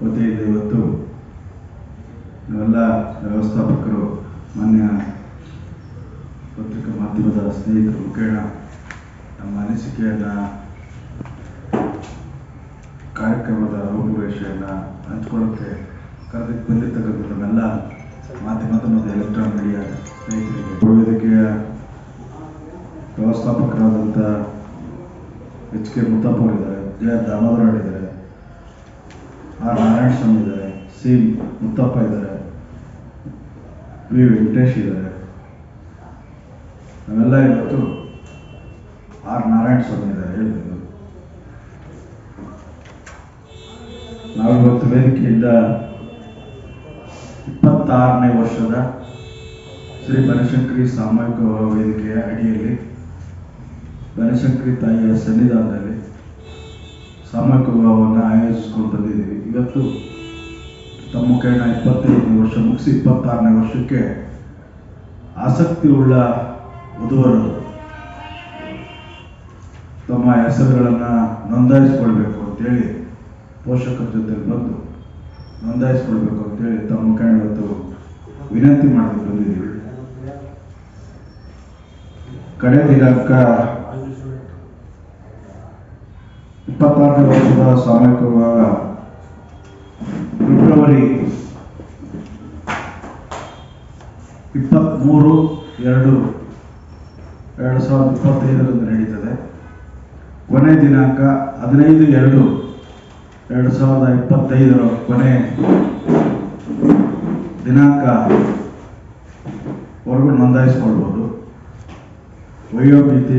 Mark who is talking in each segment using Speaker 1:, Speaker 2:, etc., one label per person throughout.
Speaker 1: ವತಿಯಿಂದ ಇವತ್ತು ನಾವೆಲ್ಲ ವ್ಯವಸ್ಥಾಪಕರು, ಮಾನ್ಯ ಪತ್ರಿಕಾ ಮಾಧ್ಯಮದ ಸ್ನೇಹಿತರು, ಮುಖೇಣ, ನಮ್ಮ ಅನಿಸಿಕೆಯನ್ನು, ಕಾರ್ಯಕ್ರಮದ ರೂಪುರೇಷೆಯನ್ನು ಹಂಚ್ಕೊಳ್ಳೋಕ್ಕೆ ಕರೆದಕ್ಕೆ ಬಂದಿರ್ತಕ್ಕಂಥ ನಮ್ಮೆಲ್ಲ ಮಾಧ್ಯಮದ ಮತ್ತು ಎಲೆಕ್ಟ್ರಾನಿಕ್ ಮೀಡಿಯಾ ಸ್ನೇಹಿತರಿಗೆ. ವೇದಿಕೆಯ ವ್ಯವಸ್ಥಾಪಕರಾದಂಥ ಎಚ್ ಕೆ ಮುತ್ತಪ್ಪ ಅವರಿದ್ದಾರೆ. J R Damodara R Narayana Swamy ಇದ್ದಾರೆ ಸಿ ಮುತ್ತಪ್ಪ ಇದ್ದಾರೆ, ವಿ ವೆಂಕಟೇಶ್ ಇದ್ದಾರೆ. ನಾವೆಲ್ಲ ಇವತ್ತು ಆರ್ ನಾರಾಯಣ ಸ್ವಾಮಿ ಇದ್ದಾರೆ, ಹೇಳ್ಬೋದು. ನಾವಿವತ್ತು ವೇದಿಕೆಯಿಂದ ಇಪ್ಪತ್ತಾರನೇ ವರ್ಷದ ಶ್ರೀ ಬನಶಂಕರಿ ಸಾಮೂಹಿಕ ವೇದಿಕೆಯ ಅಡಿಯಲ್ಲಿ ಬನಶಂಕರಿ ತಾಯಿಯ ಸನ್ನಿಧಾನದಲ್ಲಿ ಸಾಮೂಹಿಕ ವಿವಾಹವನ್ನು ಆಯೋಜಿಸ್ಕೊಂಡು ಬಂದಿದ್ದೀವಿ ಇವತ್ತು ತಮ್ಮ ಕೈನ ಇಪ್ಪತ್ತೈದನೇ ವರ್ಷ ಮುಗಿಸಿ ಇಪ್ಪತ್ತಾರನೇ ವರ್ಷಕ್ಕೆ ಆಸಕ್ತಿ ಉಳ್ಳ ವಧುವರರು ತಮ್ಮ ಹೆಸರುಗಳನ್ನು ನೋಂದಾಯಿಸ್ಕೊಳ್ಬೇಕು ಅಂತೇಳಿ ಪೋಷಕರ ಜೊತೆ ಬಂದು ನೋಂದಾಯಿಸ್ಕೊಳ್ಬೇಕು ಅಂತೇಳಿ ತಮ್ಮ ಕೈ ಇವತ್ತು ವಿನಂತಿ ಮಾಡಲು ಬಂದಿದ್ದೀವಿ. ಕಡೆ ದಿನಾಂಕ ಇಪ್ಪತ್ತಾರನೇ ವರ್ಷದ ವಿವಾಹ ಫೆಬ್ರವರಿ ಇಪ್ಪತ್ತ್ಮೂರು ಎರಡು ಎರಡು ಸಾವಿರದ ಇಪ್ಪತ್ತೈದರಂದು ನಡೀತದೆ. ಕೊನೆ ದಿನಾಂಕ ಹದಿನೈದು ಎರಡು ಎರಡು ಸಾವಿರದ ಇಪ್ಪತ್ತೈದರ ಕೊನೆ ದಿನಾಂಕ ವರೆಗೂ ನೋಂದಾಯಿಸ್ಕೊಳ್ಬೋದು. ವಯೋಮಿತಿ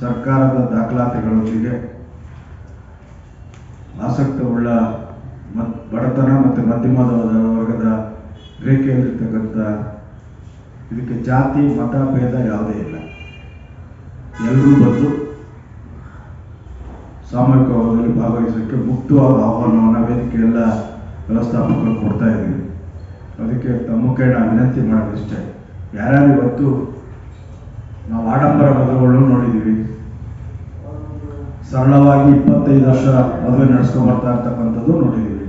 Speaker 1: ಸರ್ಕಾರದ ದಾಖಲಾತಿಗಳೊಂದಿಗೆ ಆಸಕ್ತವುಳ್ಳ ಮತ್ ಬಡತನ ಮತ್ತು ಮಧ್ಯಮ ವರ್ಗದ ರೇಖೆಯಲ್ಲಿರ್ತಕ್ಕಂಥ ಇದಕ್ಕೆ ಜಾತಿ, ಮತ, ಭೇದ ಯಾವುದೇ ಇಲ್ಲ. ಎಲ್ಲರೂ ಬಂದು ಸಾಮೂಹಿಕ ಹೋರಾಟದಲ್ಲಿ ಭಾಗವಹಿಸೋಕ್ಕೆ ಮುಕ್ತವಾದ ಆಹ್ವಾನವನ್ನು ವೇದಿಕೆಯೆಲ್ಲ ವ್ಯವಸ್ಥಾಪಕರು ಕೊಡ್ತಾ ಇದ್ದೀವಿ. ಅದಕ್ಕೆ ತಮ್ಮ ಕೈ ನಾನು ವಿನಂತಿ ಮಾಡೋದಿಷ್ಟೇ ಯಾರ್ಯಾರು ಇವತ್ತು ನಾವು ಆಡಂಬರ ಪದಗಳನ್ನು ನೋಡಿದ್ದೀವಿ. ಸರಳವಾಗಿ ಇಪ್ಪತ್ತೈದು ವರ್ಷ ಮದುವೆ ನಡೆಸ್ಕೊಂಡು ಬರ್ತಾ ಇರ್ತಕ್ಕಂಥದ್ದು ನೋಡಿದ್ದೀವಿ